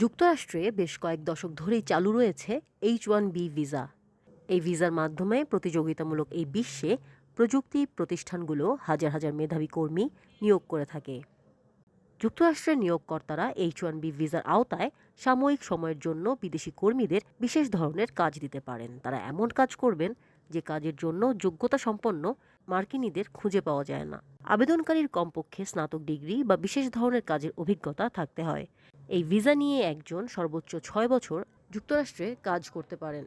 যুক্তরাষ্ট্রে বেশ কয়েক দশক ধরেই চালু রয়েছে এইচ ওয়ান বি ভিসা। এই ভিসার মাধ্যমে প্রতিযোগিতামূলক এই বিশ্বে প্রযুক্তি প্রতিষ্ঠানগুলো হাজার হাজার মেধাবী কর্মী নিয়োগ করে থাকে। যুক্তরাষ্ট্রের নিয়োগকর্তারা এইচ ওয়ান বি ভিসার আওতায় সাময়িক সময়ের জন্য বিদেশি কর্মীদের বিশেষ ধরনের কাজ দিতে পারেন। তারা এমন কাজ করবেন যে কাজের জন্য যোগ্যতা সম্পন্ন মার্কিনীদের খুঁজে পাওয়া যায় না। আবেদনকারীর কমপক্ষে স্নাতক ডিগ্রি বা বিশেষ ধরনের কাজের অভিজ্ঞতা থাকতে হয়। এই ভিসা নিয়ে একজন সর্বোচ্চ ছয় বছর যুক্তরাষ্ট্রে কাজ করতে পারেন।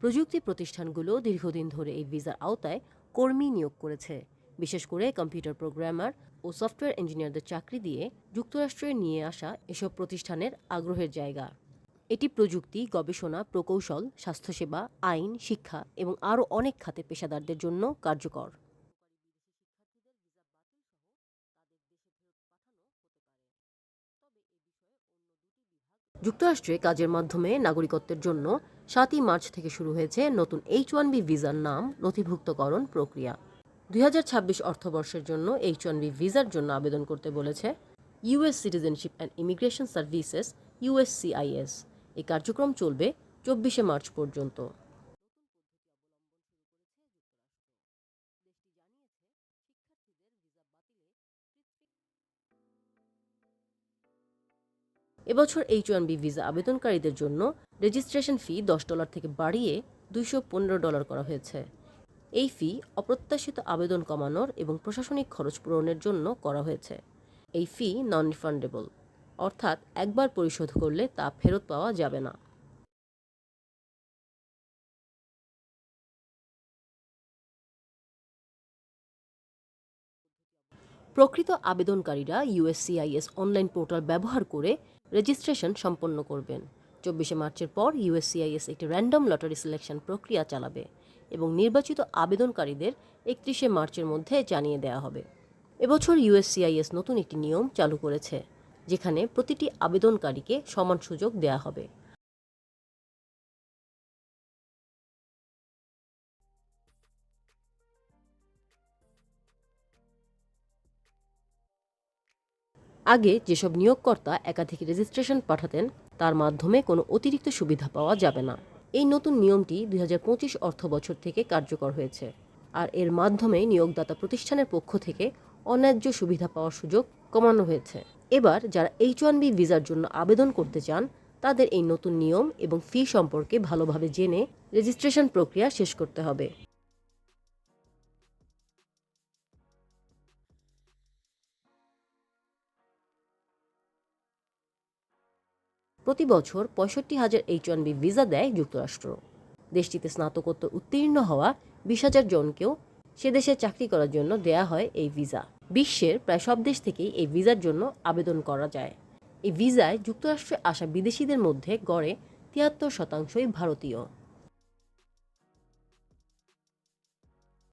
প্রযুক্তি প্রতিষ্ঠানগুলো দীর্ঘদিন ধরে এই ভিসার আওতায় কর্মী নিয়োগ করেছে। বিশেষ করে কম্পিউটার প্রোগ্রামার ও সফটওয়্যার ইঞ্জিনিয়ারদের চাকরি দিয়ে যুক্তরাষ্ট্রে নিয়ে আসা এসব প্রতিষ্ঠানের আগ্রহের জায়গা। এটি প্রযুক্তি, গবেষণা, প্রকৌশল, স্বাস্থ্যসেবা, আইন, শিক্ষা এবং আরও অনেক খাতে পেশাদারদের জন্য কার্যকর। যুক্তরাষ্ট্রে কাজের মাধ্যমে নাগরিকত্বের জন্য সাতই মার্চ থেকে শুরু হয়েছে নতুন এইচ ওয়ান বি ভিসার নাম নথিভুক্তকরণ প্রক্রিয়া। দুই হাজার ছাব্বিশ অর্থবর্ষের জন্য এইচ ওয়ান বি ভিসার জন্য আবেদন করতে বলেছে US citizenship and immigration services USCIS এই কার্যক্রম চলবে চব্বিশে মার্চ পর্যন্ত। এবছর এইচ ওয়ান বি ভিসা আবেদনকারীদের জন্য রেজিস্ট্রেশন ফি দশ ডলার থেকে বাড়িয়ে দুইশো পনেরো ডলার করা হয়েছে। এই ফি অপ্রত্যাশিত আবেদন কমানোর এবং প্রশাসনিক খরচ পূরণের জন্য করা হয়েছে। এই ফি নন রিফান্ডেবল অর্থাৎ একবার পরিশোধ করলে তা ফেরত পাওয়া যাবে না। প্রকৃত আবেদনকারীরা ইউএসসিআইএস অনলাইন পোর্টাল ব্যবহার করে রেজিস্ট্রেশন সম্পন্ন করবেন। চব্বিশে মার্চের পর ইউএসসিআইএস একটি র্যান্ডম লটারি সিলেকশন প্রক্রিয়া চালাবে। এবং নির্বাচিত আবেদনকারীদের একত্রিশে মার্চের মধ্যে জানিয়ে দেওয়া হবে। এবছর ইউএসসিআইএস নতুন একটি নিয়ম চালু করেছে, যেখানে প্রতিটি আবেদনকারীকে সমান সুযোগ দেওয়া হবে। আগে যেসব নিয়োগকর্তা একাধিক রেজিস্ট্রেশন পাঠাতেন, তার মাধ্যমে কোনো অতিরিক্ত সুবিধা পাওয়া যাবে না। এই নতুন নিয়মটি দুই অর্থ বছর থেকে কার্যকর হয়েছে আর এর মাধ্যমে নিয়োগদাতা প্রতিষ্ঠানের পক্ষ থেকে অন্যায্য সুবিধা পাওয়ার সুযোগ কমানো হয়েছে। এবার যারা এইচ ওয়ান বি ভিসার জন্য আবেদন করতে চান, তাদের এই নতুন নিয়ম এবং ফি সম্পর্কে ভালোভাবে জেনে রেজিস্ট্রেশন প্রক্রিয়া শেষ করতে হবে। প্রতি বছর পঁয়ষট্টি হাজার এইচ ওয়ান বি ভিসা দেয় যুক্তরাষ্ট্র। দেশটিতে স্নাতকোত্তর উত্তীর্ণ হওয়া বিশ হাজার জনকেও সে দেশে চাকরি করার জন্য দেয়া হয় এই ভিসা। বিশ্বের প্রায় সব দেশ থেকেই এই ভিসার জন্য আবেদন করা যায়। এই ভিসায় যুক্তরাষ্ট্রে আসা বিদেশিদের মধ্যে গড়ে তিয়াত্তর শতাংশই ভারতীয়।